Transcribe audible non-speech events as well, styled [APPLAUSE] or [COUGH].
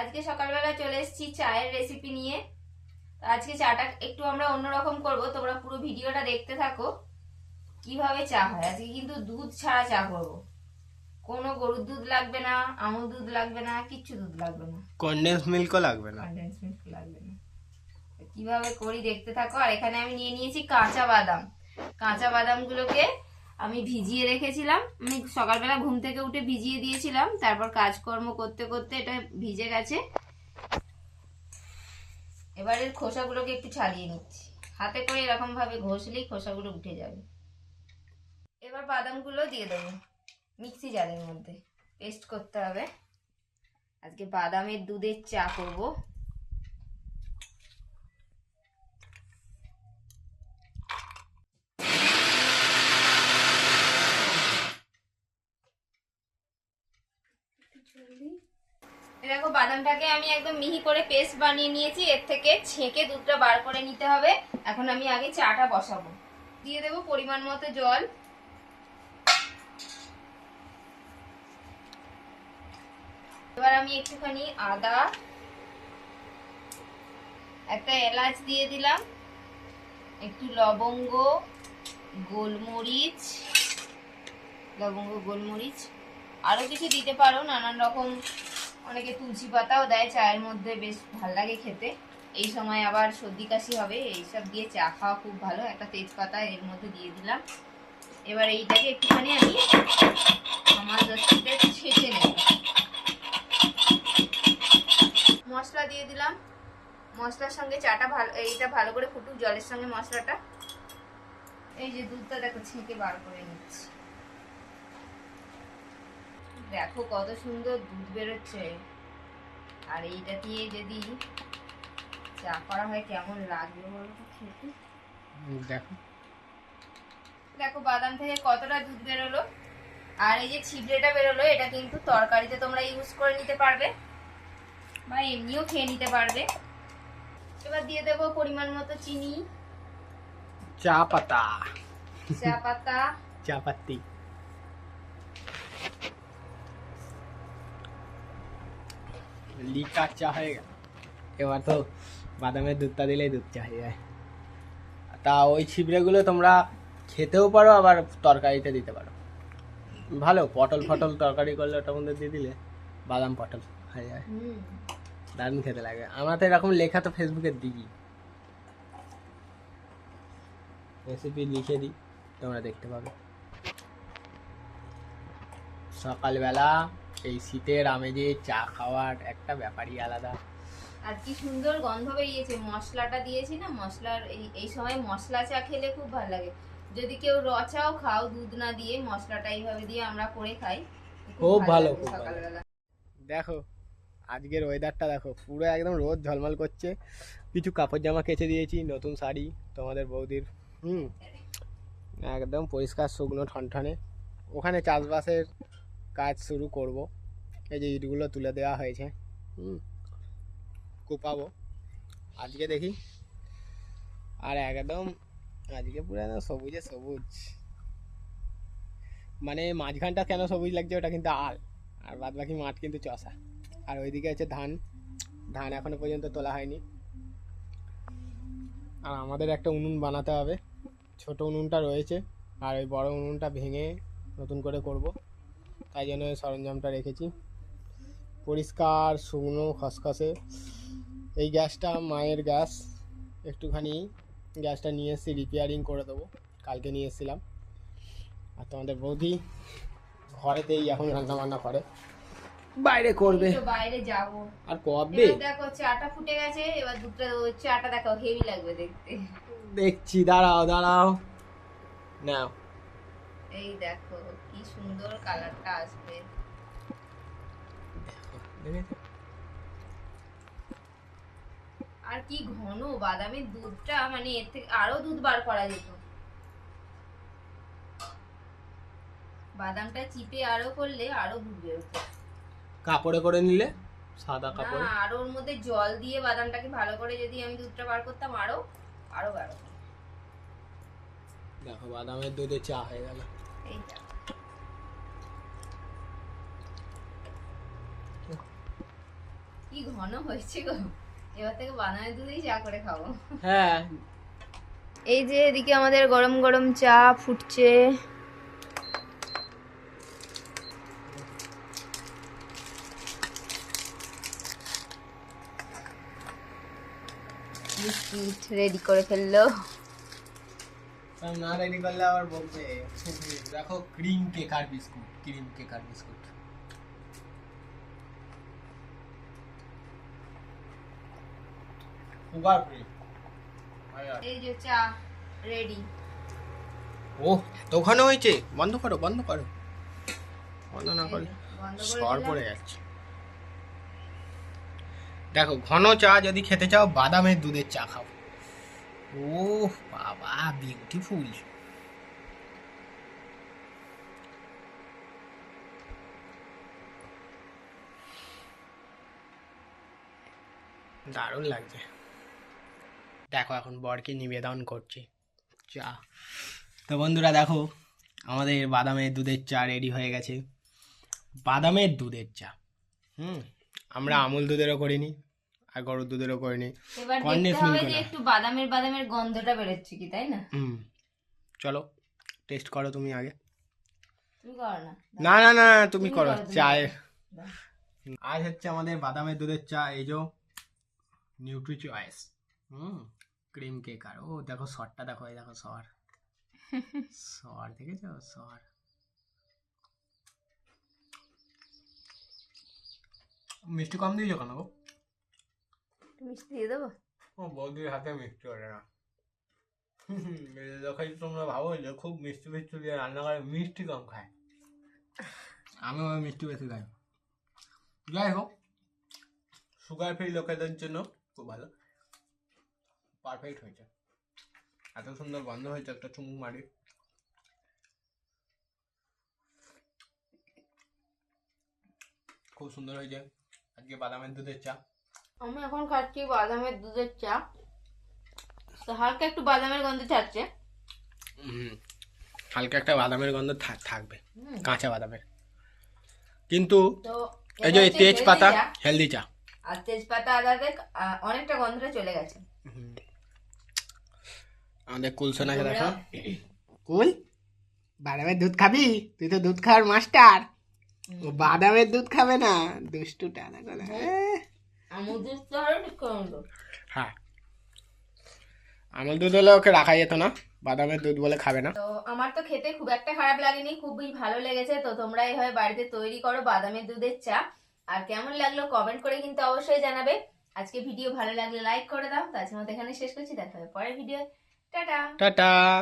আজকে সকালবেলা চলে এসেছি চায়ের রেসিপি নিয়ে। তো আজকে চাটা একটু আমরা অন্যরকম করব। তোমরা পুরো ভিডিওটা দেখতে থাকো। কীভাবে চা হয়? আজকে কিন্তু দুধ ছাড়া চা করব। কোনো গরুর দুধ লাগবে না আমুল দুধ লাগবে না কিচ্ছু দুধ লাগবে না। কন্ডেন্স মিল্কও লাগবে না। কনডেন্স মিল্ক লাগবে না। কীভাবে করি দেখতে থাকো। আর এখানে আমি নিয়ে নিয়েছি কাঁচা বাদাম। কাঁচা বাদামগুলোকে আমি ভিজিয়ে রেখেছিলাম। আমি সকালবেলা ঘুম থেকে উঠে ভিজিয়ে দিয়েছিলাম। তারপর কাজকর্ম করতে করতে এটা ভিজে গেছে। এবার এর খোসাগুলোকে একটু ছাড়িয়ে নিচ্ছি। হাতে করে এরকম ভাবে ঘষলেই খোসাগুলো উঠে যাবে। এবার বাদামগুলো দিয়ে দেবো মিক্সি জারের মধ্যে। পেস্ট করতে হবে। আজকে বাদামের দুধের চা করব। দেখো, বাদামটাকে আমি একদম মিহি করে পেস্ট বানিয়ে নিয়েছি। এর থেকে ছেঁকে দুধটা বার করে নিতে হবে। এখন আমি আগে চাটা বসাবো। দিয়ে দেবো পরিমাণ মতো জল। এবার আমি একটুখানি আদা, একটা এলাচ দিয়ে দিলাম, একটু লবঙ্গ, গোলমরিচ লবঙ্গ, গোলমরিচ আরও কিছু দিতে পারো, নানান রকম। অনেকে তুলসী পাতাও দেয়, চায়ের মধ্যে বেশ ভালো লাগে খেতে। এই সময় আবার সর্দি কাশি হবে, এইসব দিয়ে চা খাওয়া খুব ভালো। একটা তেজপাতা এর মধ্যে দিয়ে দিলাম। এবার এইটাকে একটুখানি আমি আমার দস্তিতে ছেঁচে নেব। মশলা দিয়ে দিলাম। মশলার সঙ্গে চাটা ভালো, এইটা ভালো করে ফুটুক, জলের সঙ্গে মশলাটা। এই যে দুধটা দেখো, ছেঁকে বার করে নিচ্ছি। দেখো কত সুন্দর দুধ বেরোচ্ছে। আর এইটা দিয়ে যদি চা করা হয় কেমন লাগবে বলো তো খেতে? দেখো। দেখো বাদাম থেকে কতটা দুধ বেরোলো। আর এই যে ছিবড়েটা বেরোলো এটা কিন্তু তরকারিতে তোমরা ইউজ করে নিতে পারবে বা এমনিও খেয়ে নিতে পারবে। এবার দিয়ে দেবো পরিমাণ মতো চিনি। চা পাতা। চা পাতা। চা পাত্তি লিকার চা হয়ে গেল এবার তো বাদামের দুধটা দিলেই দুধ চা হয়ে যায় তা ওই ছিবড়েগুলো তোমরা খেতেও পারো আবার তরকারিতে দিতে পারো ভালো পটল ফটল তরকারি করলে ওটার মধ্যে দিয়ে দিলে বাদাম পটল হয়ে যায় দারুণ খেতে লাগে আমরা তো এরকম লেখা তো ফেসবুকে দিই রেসিপি লিখে দিই তোমরা দেখতে পাবে সকালবেলা এই শীতের আমেজে চা খাওয়ার একটা ব্যাপারই আলাদা। আর কি সুন্দর গন্ধ বেরিয়েছে মশলাটা দিয়েছি না মশলার এই এই সময় মশলা চা খেলে খুব ভালো লাগে। যদি কেউ র চাও খাও দুধ না দিয়ে মশলাটা এইভাবে দিয়ে আমরা করে খাই খুব ভালো, খুব ভালো। সকালবেলা। দেখো আজকের ওয়েদারটা দেখো পুরো একদম রোদ ঝলমল করছে। কিছু কাপড় জামা কেচে দিয়েছি নতুন শাড়ি তোমাদের বৌদির হুম একদম পরিষ্কার শুকনো ঠনঠনে। ওখানে চাষবাসের কাজ শুরু করব। এই যে ইটগুলো তুলে দেওয়া হয়েছে। হুম। কোপাবো। আজকে দেখি। আর একদম আজকে পুরো একদম সবুজে সবুজ। মানে মাঝখানটা কেন সবুজ লাগছে ওটা কিন্তু আল। আর বাদ বাকি মাঠ কিন্তু চষা। আর ওইদিকে হচ্ছে ধান। ধান এখনও পর্যন্ত তোলা হয়নি। আর আমাদের একটা উনুন বানাতে হবে। ছোট উনুনটা রয়েছে। আর ওই বড় উনুনটা ভেঙে নতুন করে করব। তাই জন্য ওই সরঞ্জামটা রেখেছি। পরিষ্কার শুকনো খসখসে। এই গ্যাসটা মায়ের গ্যাস। একটুখানি গ্যাসটা নিয়ে এসেছি রিপেয়ারিং করে দেবো। কালকে নিয়ে এসেছিলাম। আর তোমাদের বৌদি ঘরেতেই এখন রান্না বান্না করে। বাইরে করবে। বাইরে যাব। আর কবে দেখো চাটা ফুটে গেছে এবার দুধটা চাটা দেখো হেভি লাগবে দেখতে। দেখছি দাঁড়াও দাঁড়াও। নাও। এই দেখো কি সুন্দর কালারটা আসবে। আর কি ঘন বাদামের দুধটা মানে এর থেকে আরও দুধ বার করা যেত। বাদামটা চিপে আরও করলে আরও দুধ বেরোতো কাপড়ে করে নিলে সাদা কাপড়ে? না আর ওর মধ্যে জল দিয়ে বাদামটাকে ভালো করে যদি আমি দুধটা বার করতাম আরও আরও বার। দেখো বাদামের দুধে চা হয়ে গেল। কি ঘন হয়েছে গো? এবার থেকে বানানোর দুধেই চা করে খাব। হ্যাঁ। এই যে এদিকে আমাদের গরম গরম চা ফুটছে। বিস্কিট রেডি করে ফেলল। না রেডি করলে আবার বলবে। [LAUGHS] দেখো ক্রিম কেকার বিস্কুট ক্রিম কেকার বিস্কুট সুগার ফ্রি এই যে চা রেডি ও এতখানে হয়েছে। বন্ধ করো বন্ধ করো। বন্ধ না করলে করে সর। পড়ে যাচ্ছে। দেখো ঘন চা যদি খেতে চাও বাদামের দুধের চা খাও। ও বাবা বিউটিফুল দারুণ লাগছে। দেখো এখন বরকে নিবেদন করছি। চা তো বন্ধুরা দেখো, আমাদের বাদামের দুধের চা রেডি হয়ে গেছে। বাদামের দুধের চা। হুম, আমরা আমুল দুধেরও করিনি। আর গরুর দুধেরও করিনি এবার দেখতে হবে মিল্ক যে না। একটু বাদামের বাদামের গন্ধটা বেরোচ্ছে কি তাই না? হুম। চলো টেস্ট করো তুমি আগে। তুমি করো না। না না না তুমি করো দাও। আজ হচ্ছে আমাদের বাদামের দুধের চা এই যে নিউট্রি চয়েস হুম ক্রিম কেক আর ও দেখো সরটা দেখো এই দেখো সর সর [LAUGHS] দেখেছ? সর মিষ্টি কম দিয়েছ কেন গো? মিষ্টি দিয়ে দেবো? ও বৌদির হাতে মিষ্টি ওঠে না। যখন তোমরা ভাবো যে খুব মিষ্টি মিষ্টি দিয়ে রান্না করে, মিষ্টি কম খায়। আমিও মিষ্টি বেশি খাই যাই হোক সুগার ফ্রি লোকেদের জন্য খুব ভালো। পারফেক্ট হয়েছে। এত সুন্দর গন্ধ হয়েছে একটা চুমুক মারি। খুব সুন্দর হয়েছে। আজকে বাদামের দুধের চা। আমি এখন খাচ্ছি বাদামের দুধের চা। তো হালকা একটু বাদামের গন্ধ ছাড়ছে। হুম। হালকা একটা বাদামের গন্ধ থাক- থাকবে হুম। কাঁচা বাদামের। কিন্তু তো এই যে তেজপাতা। হেলদি চা। আর তেজপাতা আদাতে অনেকটা গন্ধটা চলে গেছে। আমাদের কুলসোনাকে তোমরা- দেখো কুল বাদামের দুধ খাবি? তুই তো দুধ খাওয়ার মাস্টার। ও বাদামের দুধ খাবে না দুষ্টুটা দেখো তো আরও ঠিক হ্যাঁ। আমল দুধ হলে ওকে রাখা যেত না বাদামের দুধ বলে খাবে না। তো আমার তো খেতে খুব একটা খারাপ লাগেনি খুবই ভালো লেগেছে। তো তোমরা এইভাবে বাড়িতে তৈরি করো বাদামের দুধের চা। আর কেমন লাগল কমেন্ট করে কিন্তু অবশ্যই জানাবে। আজকে ভিডিও ভালো লাগলে লাইক করে দাও। তো আজকের মতো এখানে শেষ করছি। দেখা হবে পরের ভিডিও টাটা। টাটা।